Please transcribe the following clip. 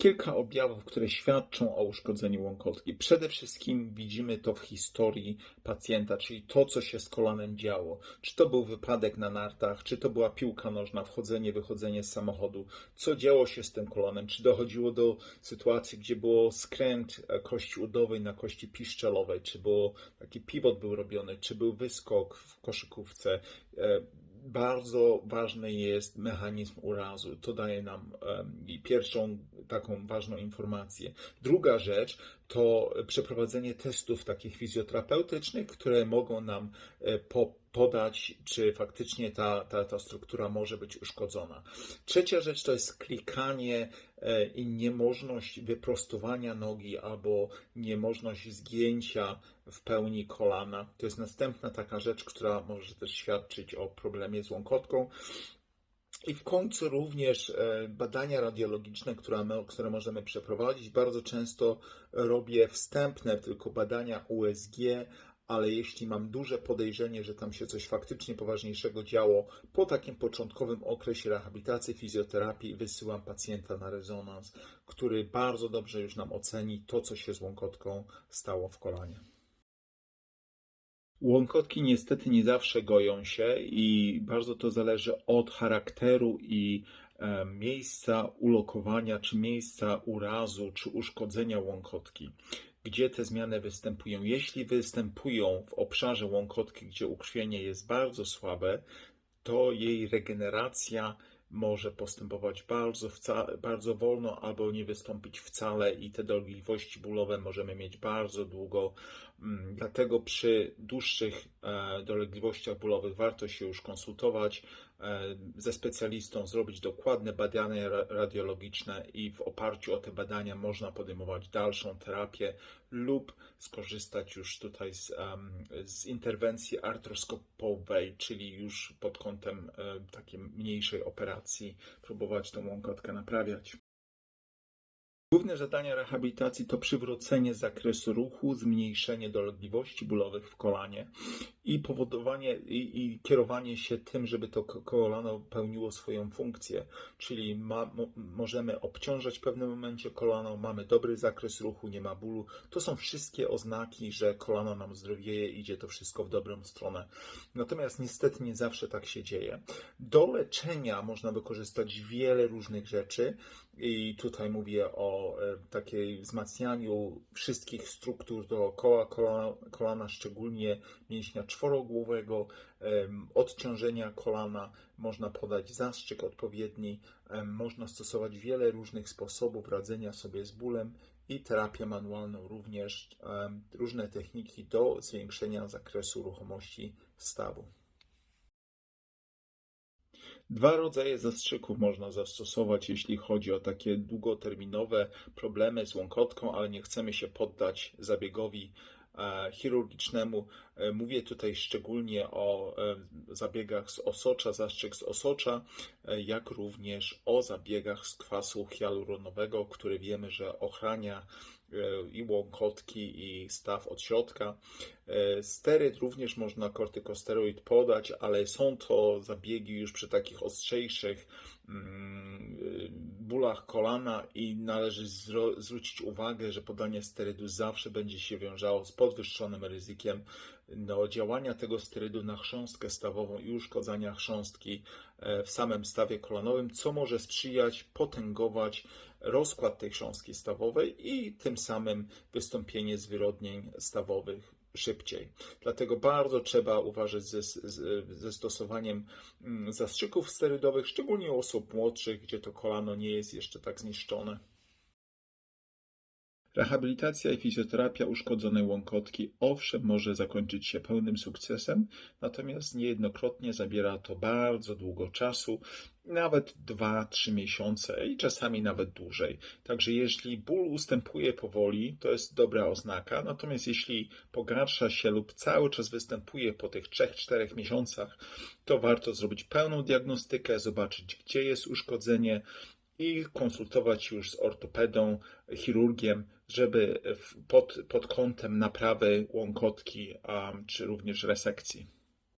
kilka objawów, które świadczą o uszkodzeniu łąkotki. Przede wszystkim widzimy to w historii pacjenta, czyli to, co się z kolanem działo. Czy to był wypadek na nartach, czy to była piłka nożna, wchodzenie, wychodzenie z samochodu. Co działo się z tym kolanem? Czy dochodziło do sytuacji, gdzie było skręt kości udowej na kości piszczelowej? Czy było taki pivot był robiony? Czy był wyskok w koszykówce? E, bardzo ważny jest mechanizm urazu. To daje nam pierwszą taką ważną informację. Druga rzecz to przeprowadzenie testów takich fizjoterapeutycznych, które mogą nam e, po, podać, czy faktycznie ta, ta, ta struktura może być uszkodzona. Trzecia rzecz to jest klikanie e, i niemożność wyprostowania nogi albo niemożność zgięcia w pełni kolana. To jest następna taka rzecz, która może też świadczyć o problemie z łąkotką. I w końcu również e, badania radiologiczne, które, my, które możemy przeprowadzić. Bardzo często robię wstępne tylko badania USG, ale jeśli mam duże podejrzenie, że tam się coś faktycznie poważniejszego działo, po takim początkowym okresie rehabilitacji, fizjoterapii wysyłam pacjenta na rezonans, który bardzo dobrze już nam oceni to, co się z łąkotką stało w kolanie. Łąkotki niestety nie zawsze goją się i bardzo to zależy od charakteru i e, miejsca ulokowania, czy miejsca urazu, czy uszkodzenia łąkotki. Gdzie te zmiany występują? Jeśli występują w obszarze łąkotki, gdzie ukrwienie jest bardzo słabe, to jej regeneracja może postępować bardzo, bardzo wolno albo nie wystąpić wcale i te dolegliwości bólowe możemy mieć bardzo długo. Mm, dlatego przy dłuższych e, dolegliwościach bólowych warto się już konsultować ze specjalistą, zrobić dokładne badania radiologiczne i w oparciu o te badania można podejmować dalszą terapię lub skorzystać już tutaj z, z interwencji artroskopowej, czyli już pod kątem e, takiej mniejszej operacji próbować tą łąkotkę naprawiać. Główne zadania rehabilitacji to przywrócenie zakresu ruchu, zmniejszenie dolegliwości bólowych w kolanie i powodowanie i, i kierowanie się tym, żeby to kolano pełniło swoją funkcję. Czyli ma, mo, możemy obciążać w pewnym momencie kolano, mamy dobry zakres ruchu, nie ma bólu. To są wszystkie oznaki, że kolano nam zdrowieje, idzie to wszystko w dobrą stronę. Natomiast niestety nie zawsze tak się dzieje. Do leczenia można wykorzystać wiele różnych rzeczy i tutaj mówię o e, takiej wzmacnianiu wszystkich struktur dookoła kolana, kolana szczególnie mięśnia czworogłowego, odciążenia kolana, można podać zastrzyk odpowiedni, można stosować wiele różnych sposobów radzenia sobie z bólem i terapię manualną również, różne techniki do zwiększenia zakresu ruchomości stawu. Dwa rodzaje zastrzyków można zastosować, jeśli chodzi o takie długoterminowe problemy z łąkotką, ale nie chcemy się poddać zabiegowi chirurgicznemu. E, mówię tutaj szczególnie o e, zabiegach z osocza, zastrzyk z osocza, jak również o zabiegach z kwasu hialuronowego, który wiemy, że ochrania i łąkotki, i staw od środka. E, steryt również można kortykosteroid podać, ale są to zabiegi już przy takich ostrzejszych mm, bólach kolana i należy zwrócić uwagę, że podanie sterydu zawsze będzie się wiązało z podwyższonym ryzykiem. No, działania tego sterydu na chrząstkę stawową i uszkodzenia chrząstki e, w samym stawie kolanowym, co może sprzyjać, potęgować rozkład tej chrząstki stawowej i tym samym wystąpienie zwyrodnień stawowych szybciej. Dlatego bardzo trzeba uważać ze, ze stosowaniem mm, zastrzyków sterydowych, szczególnie u osób młodszych, gdzie to kolano nie jest jeszcze tak zniszczone. Rehabilitacja i fizjoterapia uszkodzonej łąkotki owszem może zakończyć się pełnym sukcesem, natomiast niejednokrotnie zabiera to bardzo długo czasu, nawet 2-3 miesiące i czasami nawet dłużej. Także jeśli ból ustępuje powoli, to jest dobra oznaka, natomiast jeśli pogarsza się lub cały czas występuje po tych 3-4 miesiącach, to warto zrobić pełną diagnostykę, zobaczyć gdzie jest uszkodzenie, i konsultować już z ortopedą, chirurgiem, żeby pod, pod kątem naprawy łąkotki, czy również resekcji.